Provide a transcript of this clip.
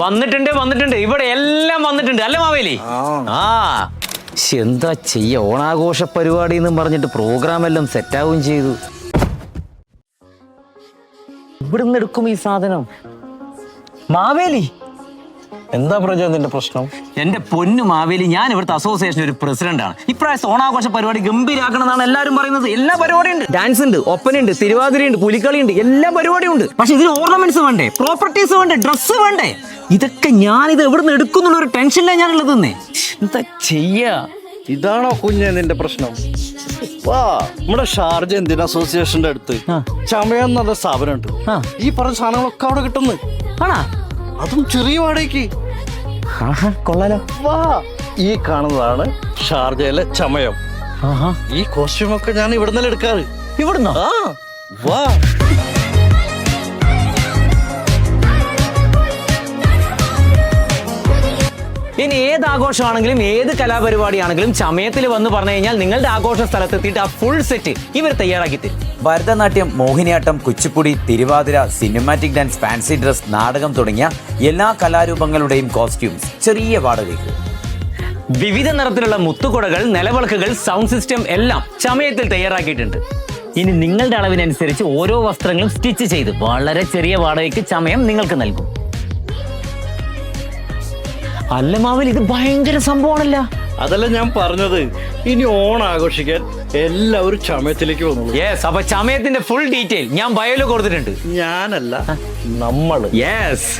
വന്നിട്ടുണ്ട് വന്നിട്ടുണ്ട്. ഇവിടെ എല്ലാം വന്നിട്ടുണ്ട്. അല്ലേ മാവേലി? ആ. എന്താ ചെയ്യ? ഓണാഘോഷ പരിപാടി എന്നും പറഞ്ഞിട്ട് പ്രോഗ്രാം എല്ലാം സെറ്റാവും ചെയ്തു. ഇവിടുന്ന് എടുക്കും ഈ സാധനം. മാവേലി എന്താ പ്രജ നിന്റെ പ്രശ്നം? എന്റെ പൊന്നു മാവേലി ഞാൻ ഇവിടുത്തെ അസോസിയേഷൻ ഒരു പ്രസിഡന്റ് ആണ്. ഇപ്രാവശ്യത്തെ ഓണാഘോഷ പരിപാടി ഗംഭീരാക്കണം എന്നാണ് എല്ലാവരും പറയുന്നത്. എല്ലാ പരിപാടിയും ഉണ്ട് ഡാൻസ് ഉണ്ട് ഒപ്പനുണ്ട് തിരുവാതിരയുണ്ട് പുലിക്കളി ഉണ്ട് എല്ലാ പരിപാടിയും ഉണ്ട്. പക്ഷെ ഇതിന് ഓർണമെന്റ്സ് വേണ്ടേ? പ്രോപ്പർട്ടീസ് വേണ്ടേ? ഡ്രസ്സ് വേണ്ടേ? ഇതൊക്കെ ഞാൻ ഇത് എവിടുന്ന് എടുക്കുന്നുള്ള ഒരു ടെൻഷനിലാണ് ഞാനുള്ളത് എന്താ ചെയ്യാ? ഇതാണോ കുഞ്ഞെ നിന്റെ പ്രശ്നം? വാ നമ്മുടെ ഷാർജ എന്തിനാ അസോസിയേഷന്റെ അടുത്ത്. ചമയം എന്നുള്ള സ്ഥാപനം ഉണ്ട് ഈ പറഞ്ഞ സാധനങ്ങളൊക്കെ അവിടെ കിട്ടുന്നു. ആണാ? അതും ചെറിയ വാടകയ്ക്ക്. ആഹാ കൊള്ളാലോ. വാ. ഈ കാണുന്നതാണ് ഷാർജയിലെ ചമയം. ആഹാ. ഈ കോസ്റ്റ്യൂമൊക്കെ ഞാൻ ഇവിടുന്നല്ലേ എടുക്കാറ്. ഇവിടുന്നോ? ആ വാ. ഇനി ഏത് ആഘോഷമാണെങ്കിലും ഏത് കലാപരിപാടിയാണെങ്കിലും ചമയത്തിൽ വന്ന് പറഞ്ഞു കഴിഞ്ഞാൽ നിങ്ങളുടെ ആഘോഷ സ്ഥലത്തെത്തിയിട്ട് ആ ഫുൾ സെറ്റ് ഇവർ തയ്യാറാക്കി തരും. Bharatanatyam Mohiniyattam Kuchipudi Thiruvathira cinematic dance fancy dress നാടകം തുടങ്ങിയ എല്ലാ കലാരൂപങ്ങളുടെയും കോസ്റ്റ്യൂംസ് ചെറിയ വാടകയ്ക്ക്. വിവിധ നിറത്തിലുള്ള മുത്തുകുടകൾ നിലവിളക്കുകൾ സൗണ്ട് സിസ്റ്റം എല്ലാം ചമയത്തിൽ തയ്യാറാക്കിയിട്ടുണ്ട്. ഇനി നിങ്ങളുടെ അളവിനനുസരിച്ച് ഓരോ വസ്ത്രങ്ങളും സ്റ്റിച്ച് ചെയ്ത് വളരെ ചെറിയ വാടകയ്ക്ക് ചമയം നിങ്ങൾക്ക് നൽകും. അല്ല മാവൽ ഇത് ഭയങ്കര സംഭവമാണല്ല? അതല്ല ഞാൻ പറഞ്ഞത്. ഇനി ഓണം ആഘോഷിക്കാൻ എല്ലാവരും ചമയത്തിലേക്ക് വന്നു യെസ് അപ്പൊ ചമയത്തിന്റെ ഫുൾ ഡീറ്റെയിൽ ഞാൻ ബയോയിൽ കൊടുത്തിട്ടുണ്ട്. ഞാനല്ല നമ്മൾ യെസ്